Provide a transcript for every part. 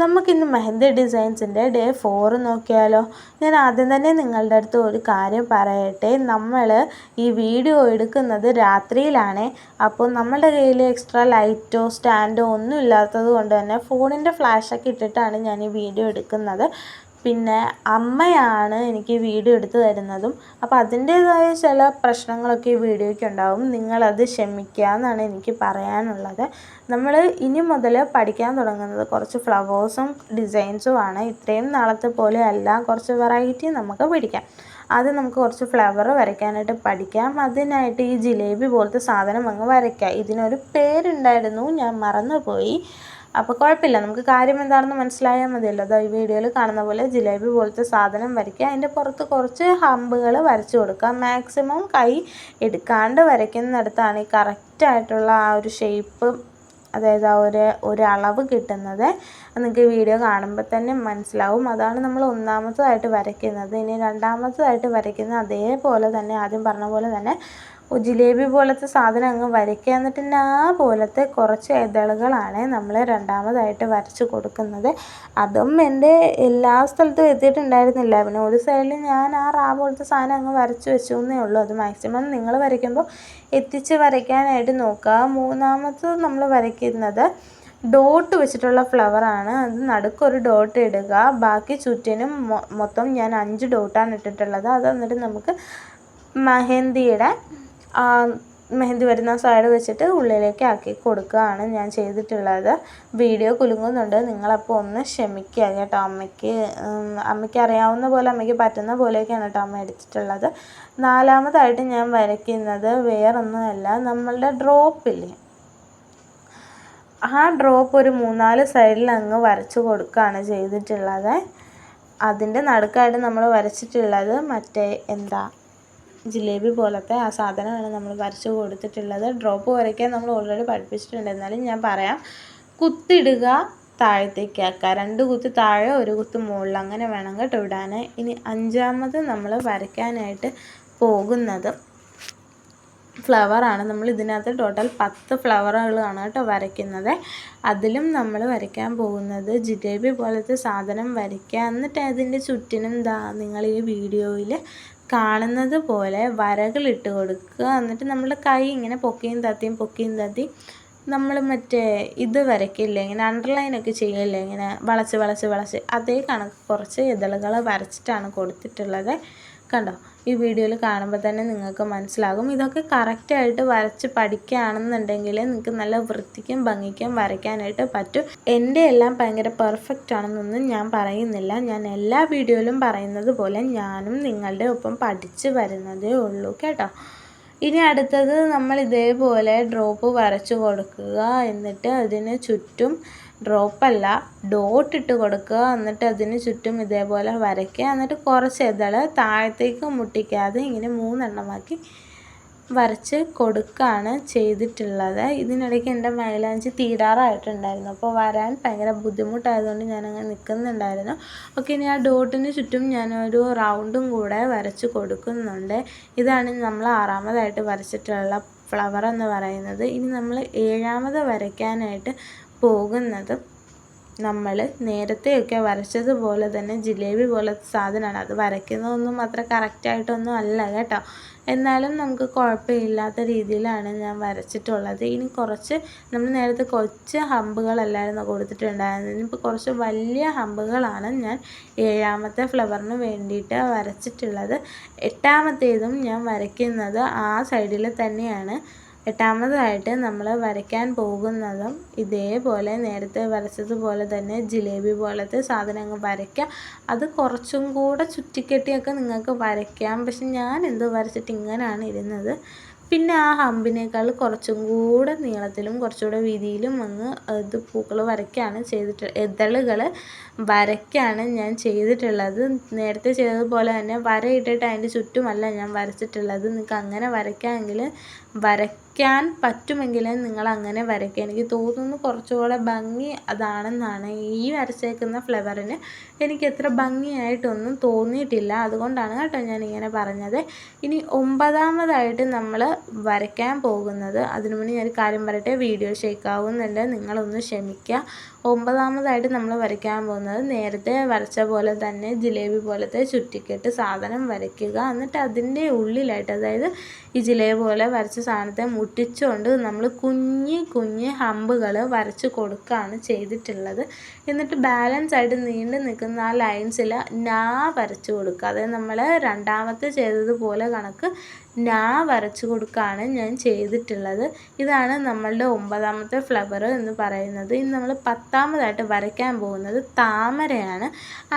നമുക്കിന്ന് mehndi ഡിസൈൻസിന്റെ day four നോക്കിയാലോ. ഞാൻ ആദ്യം തന്നെ നിങ്ങളുടെ അടുത്ത് ഒരു കാര്യം പറയട്ടെ. നമ്മൾ ഈ വീഡിയോ എടുക്കുന്നത് രാത്രിയിലാണ്. അപ്പോൾ നമ്മുടെ കയ്യിൽ എക്സ്ട്രാ ലൈറ്റോ സ്റ്റാൻഡോ ഒന്നും ഇല്ലാത്തത് കൊണ്ട് തന്നെ ഫോണിന്റെ ഫ്ലാഷൊക്കെ ഇട്ടിട്ടാണ് ഞാൻ ഈ വീഡിയോ എടുക്കുന്നത്. പിന്നെ അമ്മയാണ് എനിക്ക് വീഡിയോ എടുത്ത് തരുന്നതും. അപ്പോൾ അതിന്റേതായ ചില പ്രശ്നങ്ങളൊക്കെ ഈ വീഡിയോയ്ക്ക് ഉണ്ടാവും. നിങ്ങളത് ക്ഷമിക്കുക എന്നാണ് എനിക്ക് പറയാനുള്ളത്. നമ്മൾ ഇനി മുതൽ പഠിക്കാൻ തുടങ്ങുന്നത് കുറച്ച് ഫ്ലവേഴ്സും ഡിസൈൻസും ആണ് ഇത്രയും നാളത്തെ പോലെ അല്ല. കുറച്ച് വെറൈറ്റി നമുക്ക് പിടിക്കാം. അത് നമുക്ക് കുറച്ച് ഫ്ലവർ വരയ്ക്കാനായിട്ട് പഠിക്കാം. അതിനായിട്ട് ഈ ജിലേബി പോലത്തെ സാധനം അങ്ങ് വരയ്ക്കാം. ഇതിനൊരു പേരുണ്ടായിരുന്നു. ഞാൻ മറന്നുപോയി. അപ്പോൾ കുഴപ്പമില്ല. നമുക്ക് കാര്യം എന്താണെന്ന് മനസ്സിലായാൽ മതിയല്ലോ. അതാ ഈ വീഡിയോയിൽ കാണുന്ന പോലെ ജിലേബി പോലത്തെ സാധനം വരയ്ക്കുക. അതിന്റെ പുറത്ത് കുറച്ച് ഹമ്പുകൾ വരച്ചു കൊടുക്കുക. മാക്സിമം കൈ എടുക്കാണ്ട് വരയ്ക്കുന്നിടത്താണ് ഈ കറക്റ്റായിട്ടുള്ള ആ ഒരു ഷേപ്പ് അതായത് ആ ഒരു ഒരളവ് കിട്ടുന്നത്. നിങ്ങൾക്ക് വീഡിയോ കാണുമ്പോൾ തന്നെ മനസ്സിലാവും. അതാണ് നമ്മൾ ഒന്നാമത്തതായിട്ട് വരയ്ക്കുന്നത്. ഇനി രണ്ടാമത്തതായിട്ട് വരയ്ക്കുന്നത് അതേപോലെ തന്നെ ആദ്യം പറഞ്ഞ പോലെ തന്നെ ജിലേബി പോലത്തെ സാധനം അങ്ങ് വരയ്ക്കുക എന്നിട്ട് ആ പോലത്തെ കുറച്ച് ഇതളുകളാണ് നമ്മൾ രണ്ടാമതായിട്ട് വരച്ച് കൊടുക്കുന്നത്. അതും എന്റെ എല്ലാ സ്ഥലത്തും എത്തിയിട്ടുണ്ടായിരുന്നില്ല. പിന്നെ ഒരു സൈഡിൽ ഞാൻ ആ റാ പോലത്തെ സാധനം അങ്ങ് വരച്ച് വെച്ചു എന്നേ ഉള്ളൂ. അത് മാക്സിമം നിങ്ങൾ വരയ്ക്കുമ്പോൾ എത്തിച്ച് വരയ്ക്കാനായിട്ട് നോക്കുക. മൂന്നാമത് നമ്മൾ വരയ്ക്കുന്നത് ഡോട്ട് വെച്ചിട്ടുള്ള ഫ്ലവറാണ് അത് നടുക്കൊരു ഡോട്ട് ഇടുക. ബാക്കി ചുറ്റിനും മൊത്തം ഞാൻ അഞ്ച് ഡോട്ടാണ് ഇട്ടിട്ടുള്ളത്. അത് എന്നിട്ട് നമുക്ക് മെഹന്തിയുടെ മെഹന്തി വരുന്ന സൈഡ് വെച്ചിട്ട് ഉള്ളിലേക്ക് ആക്കി കൊടുക്കുകയാണ് ഞാൻ ചെയ്തിട്ടുള്ളത്. വീഡിയോ കുലുങ്ങുന്നുണ്ട്. നിങ്ങളപ്പോൾ ഒന്ന് ക്ഷമിക്കുക കേട്ടോ അമ്മയ്ക്ക്. അമ്മയ്ക്ക് അറിയാവുന്ന പോലെ അമ്മയ്ക്ക് പറ്റുന്ന പോലെയൊക്കെയാണ് കേട്ടോ അമ്മ എടുത്തിട്ടുള്ളത്. നാലാമതായിട്ട് ഞാൻ വരയ്ക്കുന്നത് വേറൊന്നുമല്ല നമ്മളുടെ ഡ്രോപ്പില്ലേ ആ ഡ്രോപ്പ് ഒരു മൂന്നാൽ സൈഡിൽ അങ്ങ് വരച്ച് കൊടുക്കുകയാണ് ചെയ്തിട്ടുള്ളത്. അതിന്റെ നടുക്കായിട്ട് നമ്മൾ വരച്ചിട്ടുള്ളത് മറ്റേ എന്താ? ജിലേബി പോലത്തെ ആ സാധനമാണ് നമ്മൾ വരച്ച് കൊടുത്തിട്ടുള്ളത്. ഡ്രോപ്പ് വരയ്ക്കാൻ നമ്മൾ ഓൾറെഡി പഠിപ്പിച്ചിട്ടുണ്ട്. എന്നാലും ഞാൻ പറയാം കുത്തിടുക താഴത്തേക്ക് ആക്കുക. രണ്ട് കുത്ത് താഴെ ഒരു കുത്ത് മുകളിൽ. അങ്ങനെ വേണം കേട്ടോ ഇടാൻ ഇനി അഞ്ചാമത് നമ്മൾ വരയ്ക്കാനായിട്ട് പോകുന്നത് ഫ്ലവറാണ് നമ്മൾ ഇതിനകത്ത് ടോട്ടൽ പത്ത് ഫ്ലവറുകളാണ് കേട്ടോ വരയ്ക്കുന്നത്. അതിലും നമ്മൾ വരയ്ക്കാൻ പോകുന്നത് ജിലേബി പോലത്തെ സാധനം വരയ്ക്കുക എന്നിട്ട് അതിന്റെ ചുറ്റിനും ദാ നിങ്ങൾ ഈ വീഡിയോയിൽ കാണുന്നത് പോലെ വരകളിട്ട് കൊടുക്കുക. എന്നിട്ട് നമ്മുടെ കൈ ഇങ്ങനെ പൊക്കിയും തത്തിയും പൊക്കിയും താത്തി നമ്മൾ മറ്റേ ഇത് വരയ്ക്കില്ലേ ഇങ്ങനെ അണ്ടർലൈനൊക്കെ ചെയ്യില്ലേ ഇങ്ങനെ വളച്ച് വളച്ച് വളച്ച്. അതേ കണക്ക് കുറച്ച് ഇതളുകൾ വരച്ചിട്ടാണ് കൊടുത്തിട്ടുള്ളത്. കണ്ടോ? ഈ വീഡിയോയിൽ കാണുമ്പോൾ തന്നെ നിങ്ങൾക്ക് മനസ്സിലാകും. ഇതൊക്കെ കറക്റ്റായിട്ട് വരച്ച് പഠിക്കുകയാണെന്നുണ്ടെങ്കിൽ നിങ്ങൾക്ക് നല്ല വൃത്തിക്കും ഭംഗിക്കും വരയ്ക്കാനായിട്ട് പറ്റും. എന്റെ എല്ലാം ഭയങ്കര പെർഫെക്റ്റ് ആണെന്നൊന്നും ഞാൻ പറയുന്നില്ല. ഞാൻ എല്ലാ വീഡിയോയിലും പറയുന്നത് പോലെ ഞാനും നിങ്ങളുടെ ഒപ്പം പഠിച്ച് വരുന്നതേ ഉള്ളൂ കേട്ടോ. ഇനി അടുത്തത് നമ്മൾ ഇതേപോലെ ഡ്രോപ്പ് വരച്ചു കൊടുക്കുക. എന്നിട്ട് അതിന് ചുറ്റും ഡ്രോപ്പല്ല. ഡോട്ട് ഇട്ട് കൊടുക്കുക. എന്നിട്ട് അതിന് ചുറ്റും ഇതേപോലെ വരയ്ക്കുക. എന്നിട്ട് കുറച്ച് ഇതൾ താഴത്തേക്ക് മുട്ടിക്കാതെ ഇങ്ങനെ മൂന്നെണ്ണമാക്കി വരച്ച് കൊടുക്കുകയാണ് ചെയ്തിട്ടുള്ളത്. ഇതിനിടയ്ക്ക് എന്റെ മൈലാഞ്ചി തീരാറായിട്ടുണ്ടായിരുന്നു അപ്പോൾ വരാൻ ഭയങ്കര ബുദ്ധിമുട്ടായതുകൊണ്ട് ഞാനങ്ങനെ നിൽക്കുന്നുണ്ടായിരുന്നു. ഓക്കെ ഇനി ആ ഡോട്ടിന് ചുറ്റും ഞാനൊരു റൗണ്ടും കൂടെ വരച്ച് കൊടുക്കുന്നുണ്ട്. ഇതാണ് നമ്മൾ ആറാമതായിട്ട് വരച്ചിട്ടുള്ള ഫ്ലവർ എന്ന് പറയുന്നത്. ഇനി നമ്മൾ ഏഴാമത് വരയ്ക്കാനായിട്ട് പോകുന്നത് നമ്മൾ നേരത്തെയൊക്കെ വരച്ചതുപോലെ തന്നെ ജിലേബി പോലത്തെ സാധനമാണ്. അത് വരയ്ക്കുന്നതൊന്നും അത്ര കറക്റ്റായിട്ടൊന്നും അല്ല കേട്ടോ. എന്നാലും നമുക്ക് കുഴപ്പമില്ലാത്ത രീതിയിലാണ് ഞാൻ വരച്ചിട്ടുള്ളത്. ഇനി കുറച്ച് നമ്മൾ നേരത്തെ കൊച്ച് ഹമ്പുകളല്ലായിരുന്നു കൊടുത്തിട്ടുണ്ടായിരുന്നത്. ഇനിയിപ്പോൾ കുറച്ച് വലിയ ഹമ്പുകളാണ് ഞാൻ ഏഴാമത്തെ ഫ്ലവറിന് വേണ്ടിയിട്ട് വരച്ചിട്ടുള്ളത്. എട്ടാമത്തേതും ഞാൻ വരയ്ക്കുന്നത് ആ സൈഡിൽ തന്നെയാണ്. എട്ടാമതായിട്ട് നമ്മൾ വരയ്ക്കാൻ പോകുന്നതും ഇതേപോലെ നേരത്തെ വരച്ചതുപോലെ തന്നെ ജിലേബി പോലത്തെ സാധനങ്ങൾ വരയ്ക്കുക അത് കുറച്ചും കൂടെ ചുറ്റിക്കെട്ടിയൊക്കെ നിങ്ങൾക്ക് വരയ്ക്കാം. പക്ഷെ ഞാൻ എന്ത് വരച്ചിട്ട് ഇങ്ങനെയാണ് ഇരുന്നത്? പിന്നെ ആ ഹമ്പിനേക്കാൾ കുറച്ചും കൂടെ നീളത്തിലും കുറച്ചുകൂടെ വീതിയിലും അങ്ങ് ഇത് പൂക്കൾ വരയ്ക്കുകയാണ് ചെയ്തിട്ട് ഇതളുകൾ വരയ്ക്കാണ് ഞാൻ ചെയ്തിട്ടുള്ളത്. നേരത്തെ ചെയ്തതുപോലെ തന്നെ വരയിട്ടിട്ട് അതിന്റെ ചുറ്റുമല്ല ഞാൻ വരച്ചിട്ടുള്ളത്. നിങ്ങൾക്ക് അങ്ങനെ വരയ്ക്കാമെങ്കിൽ വരയ്ക്കാൻ പറ്റുമെങ്കിൽ നിങ്ങൾ അങ്ങനെ വരയ്ക്കുക. എനിക്ക് തോന്നുന്നു കുറച്ചുകൂടെ ഭംഗി അതാണെന്നാണ് ഈ വരച്ചേക്കുന്ന ഫ്ലവറിന്. എനിക്ക് എത്ര ഭംഗിയായിട്ടൊന്നും തോന്നിയിട്ടില്ല. അതുകൊണ്ടാണ് കേട്ടോ ഞാൻ ഇങ്ങനെ പറഞ്ഞത്. ഇനി ഒമ്പതാമതായിട്ട് നമ്മൾ വരയ്ക്കാൻ പോകുന്നത്. അതിനു മുന്നേ ഞാൻ കാര്യം പറയട്ടെ? വീഡിയോ ഷേക്ക് ആവുന്നുണ്ട് നിങ്ങളൊന്ന് ക്ഷമിക്കുക. ഒമ്പതാമതായിട്ട് നമ്മൾ വരയ്ക്കാൻ പോകുന്നത് നേരത്തെ വരച്ച പോലെ തന്നെ ജിലേബി പോലത്തെ ചുറ്റിക്കെട്ട് സാധനം വരയ്ക്കുക. എന്നിട്ട് അതിന്റെ ഉള്ളിലായിട്ട് അതായത് ഈ ജിലേബി പോലെ വരച്ച സാധനത്തെ മുട്ടിച്ചുകൊണ്ട് നമ്മൾ കുഞ്ഞി കുഞ്ഞി ഹമ്പുകൾ വരച്ച് കൊടുക്കുകയാണ് ചെയ്തിട്ടുള്ളത്. എന്നിട്ട് ബാലൻസ് ആയിട്ട് നീണ്ടു നിൽക്കുന്ന ആ ലൈൻസിൽ നാ വരച്ച് കൊടുക്കുക. അതായത് നമ്മൾ രണ്ടാമത്തെ ചെയ്തതുപോലെ കണക്ക് നാ വരച്ചു കൊടുക്കുകയാണ് ഞാൻ ചെയ്തിട്ടുള്ളത്. ഇതാണ് നമ്മളുടെ ഒമ്പതാമത്തെ ഫ്ലവർ എന്ന് പറയുന്നത്. ഇനി നമ്മൾ പത്താമതായിട്ട് വരയ്ക്കാൻ പോകുന്നത് താമരയാണ്.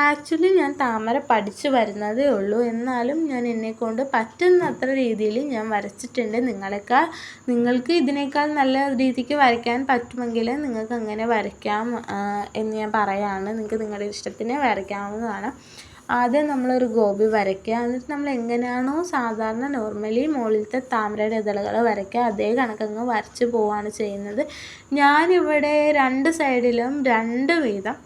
ആക്ച്വലി ഞാൻ താമര പഠിച്ചു വരുന്നതേ ഉള്ളൂ. എന്നാലും ഞാൻ എന്നെക്കൊണ്ട് പറ്റുന്നത്ര രീതിയിൽ ഞാൻ വരച്ചിട്ടുണ്ട്. നിങ്ങളെക്കാൾ നിങ്ങൾക്ക് ഇതിനേക്കാൾ നല്ല രീതിക്ക് വരയ്ക്കാൻ പറ്റുമെങ്കിൽ നിങ്ങൾക്ക് അങ്ങനെ വരയ്ക്കാം എന്ന് ഞാൻ പറയുകയാണ് നിങ്ങൾക്ക് നിങ്ങളുടെ ഇഷ്ടത്തിന് വരയ്ക്കാവുന്നതാണ്. ആദ്യം നമ്മളൊരു ഗോപി വരയ്ക്കുക. എന്നിട്ട് നമ്മൾ എങ്ങനെയാണോ സാധാരണ നോർമലി മുകളിലത്തെ താമരയുടെ ഇതളുകൾ വരയ്ക്കുക. അതേ കണക്കങ്ങ് വരച്ച് പോവുകയാണ് ചെയ്യുന്നത്. ഞാനിവിടെ രണ്ട് സൈഡിലും രണ്ട് വീതം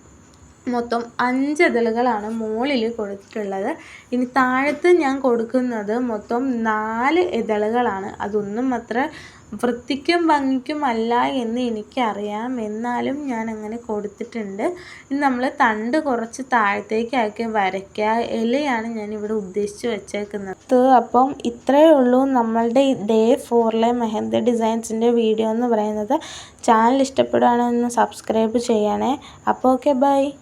മൊത്തം അഞ്ച് ഇതളുകളാണ് മുകളിൽ കൊടുത്തിട്ടുള്ളത്. ഇനി താഴത്ത് ഞാൻ കൊടുക്കുന്നത് മൊത്തം നാല് ഇതളുകളാണ്. അതൊന്നും അത്ര വൃത്തിക്കും ഭംഗിക്കും അല്ല എന്ന് എനിക്കറിയാം. എന്നാലും ഞാൻ അങ്ങനെ കൊടുത്തിട്ടുണ്ട്. ഇനി നമ്മൾ തണ്ട് കുറച്ച് താഴത്തേക്കാക്കി വരയ്ക്കുക. ഇലയാണ് ഞാൻ ഇവിടെ ഉദ്ദേശിച്ച് വെച്ചേക്കുന്നത്. അപ്പം ഇത്രയേ ഉള്ളൂ നമ്മളുടെ ഡേ ഫോറിലെ മെഹന്തി ഡിസൈൻസിന്റെ വീഡിയോ എന്ന് പറയുന്നത്. ചാനൽ ഇഷ്ടപ്പെടുകയാണെങ്കിൽ ഒന്ന് സബ്സ്ക്രൈബ് ചെയ്യണേ. അപ്പോൾ ഓക്കെ ബൈ.